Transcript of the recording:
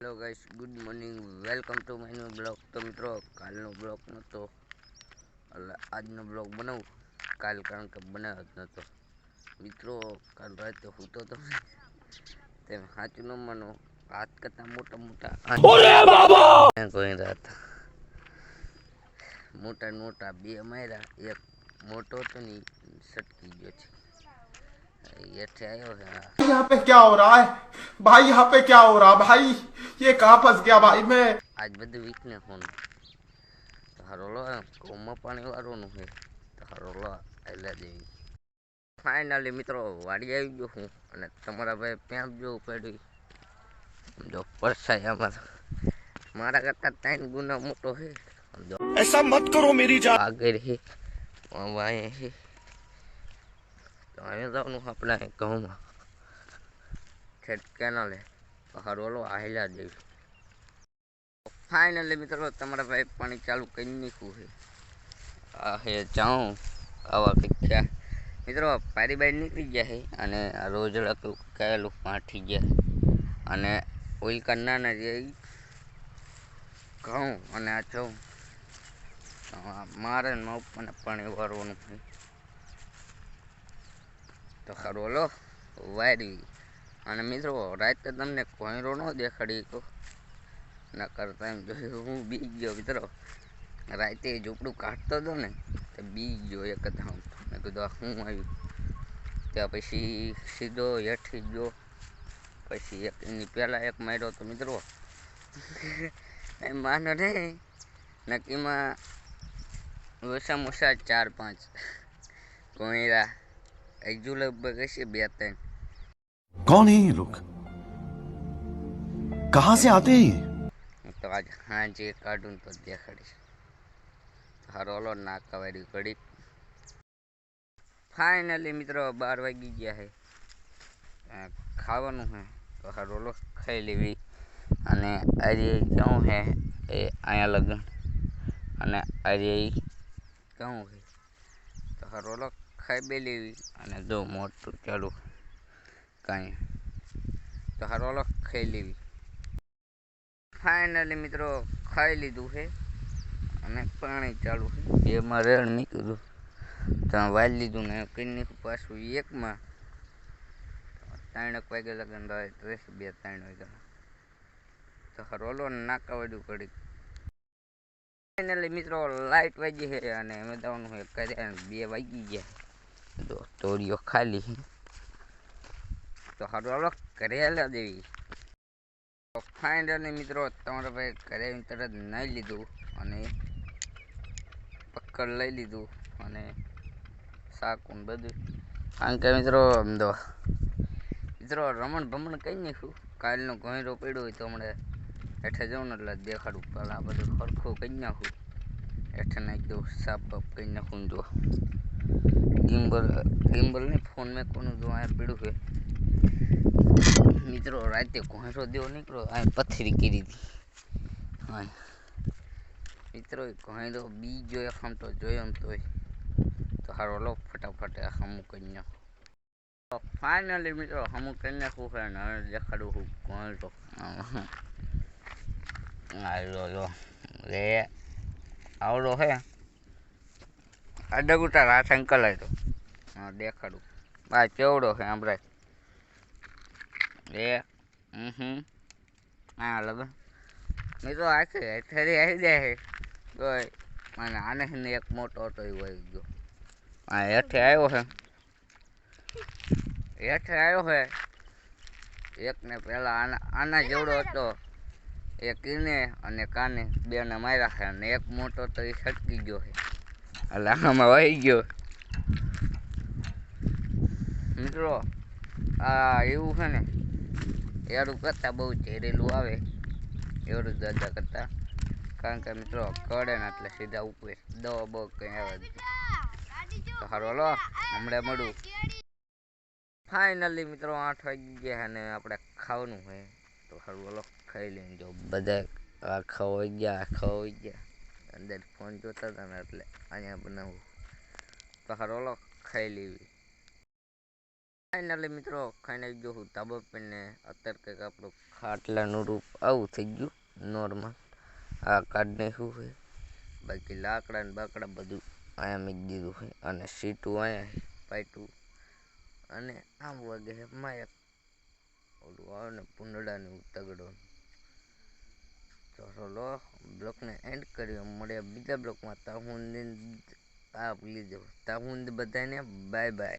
hello guys good morning welcome to my new blog તો મિત્રો કાલનો બ્લોગ નહોતો એટલે આજનો બ્લોગ બનાવું કાલ કારણ કે બનાવ્યો જ નહોતો મિત્રો કાલ રાતે હું તો તમને તેમ સાચું ન માનો હાથ કરતાં મોટા મોટા કોઈ રાત મોટા ને મોટા બે માર્યા એક મોટો હતો ને ઈ સટકી ગયો છે હેઠે આવ્યો છે આ यहाँ पे क्या हो रहा है भाई यहाँ पे क्या हो रहा भाई ये कहाँ फंस गया भाई मैं આજ બધું વીકનેસ હોનું તો હારો લો કોમમાં પાણી વાળવાનું છે તો હારો લો એટલે દેવી ફાઇનલી મિત્રો વાડી આવી ગયો હું અને તમારા ભાઈ ત્યાં જોવું પડ્યું જો પરસાય આમાં મારા કરતાં ત્રણ ગુના મોટો છે જો ऐसा मत करो मेरी जान આગળ છે વાય છે તો અહીંયા જવાનું આપણે ઘઉંમાં છેટ કેનાલે તો હારો લો આહેલા દેવી ફાઇનલી મિત્રો, તમારા ભાઈ પાણી ચાલુ કરી નાખ્યું છે. આ જાઉં, આવા થયા. મિત્રો પારી બારી નીકળી ગયા છે અને રોજડા કેવું કહેલું પાઠી ગયા અને ઓઇલ કરનારના જે ઘઉં અને આ જઉં. મારે મને પાણી વારવાનું તો ખરું લો વાયરી અને મિત્રો, રાતે તમને કોયરો ન દેખાડી તો. ન કરતા એમ જોયું, હું બી ગયો મિત્રો. રાતે ઝૂંપડું કાઢતો હતો ને, તો બી ગયો એક જ આમ. મેં કીધું શું આવ્યું? ત્યાં પછી સીધો હેઠી ગયો. પછી એક એની પહેલાં એક માર્યો તો મિત્રો એમ માનો નહીં નક્કીમાં ઓછામાં ઓછા ચાર પાંચ કોયરા. હજુ લગભગ હશે બે ત્રણ. कौन है ये लोग कहां से आते हैं ये? તો આજ હાંજે કાઢું તો દેખાડીશ હારો ઓલો નાકા વાળી ઘડી ફાઇનલી મિત્રો બાર વાગી ગયા છે અ, ખાવાનું છે તો હારો ઓલો ખાઈ લેવી અને આજે જવું છે એ અહીંયા લગન અને આજે જવું છે તો હારો ઓલો ખાઈ બે લેવી અને જો મોટું ચાલુ કાંઈ. તો હારો ઓલો ખાઈ લેવી. ફાઇનલી મિત્રો, ખાઈ લીધું છે અને પાણી ચાલુ છે. બેમાં રેડ નીકળ્યું ત્યાં વાળી લીધું ને કઈ પાછું એકમાં. ત્રણેક વાગે લગન રહેશે બે ત્રણ વાગ્યા તો રોલો નાકા વાળ્યું ઘડી ફાઇનલી મિત્રો લાઇટ વાગી છે અને અમે જવાનું છે કર્યા બે વાગી ગયા. તો તોડીઓ ખાલી તો ઘરે હાલા દેવી. તો ફાઇનલી મિત્રો, તમારા ભાઈ ઘરે તરત નહીં લીધું અને પકડ લઈ લીધું અને શાકું બધું. કારણ કે મિત્રો મિત્રો રમણ ભમણ કઈ નાખ્યું? કાલનો ઘોંયરો પડ્યો હોય તો હમણાં હેઠે જાઉં ને એટલે દેખાડું. પહેલાં આ બધું સરખું કરી નાખું. હેઠે નાખી દઉં, સાપ બાપ કરી નાખું જો ગિમ્બલ ગિમ્બલ નહીં ફોન મેં કોનું જો અહીંયા પડ્યું છે મિત્રો, રાતે ઘોંસો દેવો નીકળ્યો, આ પથરી કરી હતી હા. મિત્રો ઘોંસો બીજો એક આમ તો જોયો ને તોય. તો હારો લો, ફટાફટ હમું કરી નાખો. ફાઇનલી મિત્રો, હમું કરી નાખવું છે ને હવે દેખાડું હું ઘોંસો હાલો લો રે આવડો હે. આ રાસ અંકલ આવ્યો હા, દેખાડું. આ કેવડો છે હમણાં એ હમ હા લગન મિત્રો આખે હેઠરી આવી જાય. તોય મને આને એક મોટો હતો એ વહી ગયો. આ હેઠે આવ્યો છે. હેઠે આવ્યો છે. એકને પહેલાં આના આના જેવડો હતો. એ કીને અને કાને બેને માર્યા છે. અને એક મોટો તો એ છટકી ગયો છે. એટલે આમાં વહી ગયો. મિત્રો, આ એવું છે ને એરું કરતાં બહુ ઝેરેલું આવે, એવડું દાદા કરતાં. કારણ કે મિત્રો કડે ને એટલે સીધા ઉપર દવા બહુ કંઈ આવે. તો હારો લો હમણાં મળું. ફાઇનલી મિત્રો આઠ વાગી ગયા અને આપણે ખાવાનું હોય તો સારું ઓલો ખાઈ લઈને જો બધા આખા ખવાઈ ગયા, આખા હોય ગયા. અંદર ફોન જોતા હતા ને એટલે અહીંયા બનાવું. તો હારો ઓલો ખાઈ લેવી. ફાઇનલી મિત્રો, ખાઈને આવી ગયો હું તાબો પીને અત્યારે કંઈક આપણું ખાટલાનું રૂપ આવું થઈ ગયું નોર્મલ આ કાર્ડ નાખ્યું છે? બાકી લાકડા ને બાકડા બધું અહીંયા મૂકી દીધું છે અને સીટું અહીંયા છે પાઇટું અને આમ વાગે છે માયક ઓલું આવે ને પૂંદડાનું તગડો તો ચલો, બ્લોકને એન્ડ કર્યો મળ્યા બીજા બ્લોકમાં. તાહુંદ આ ભૂલી જાઓ તાહુંદ બધાને બાય બાય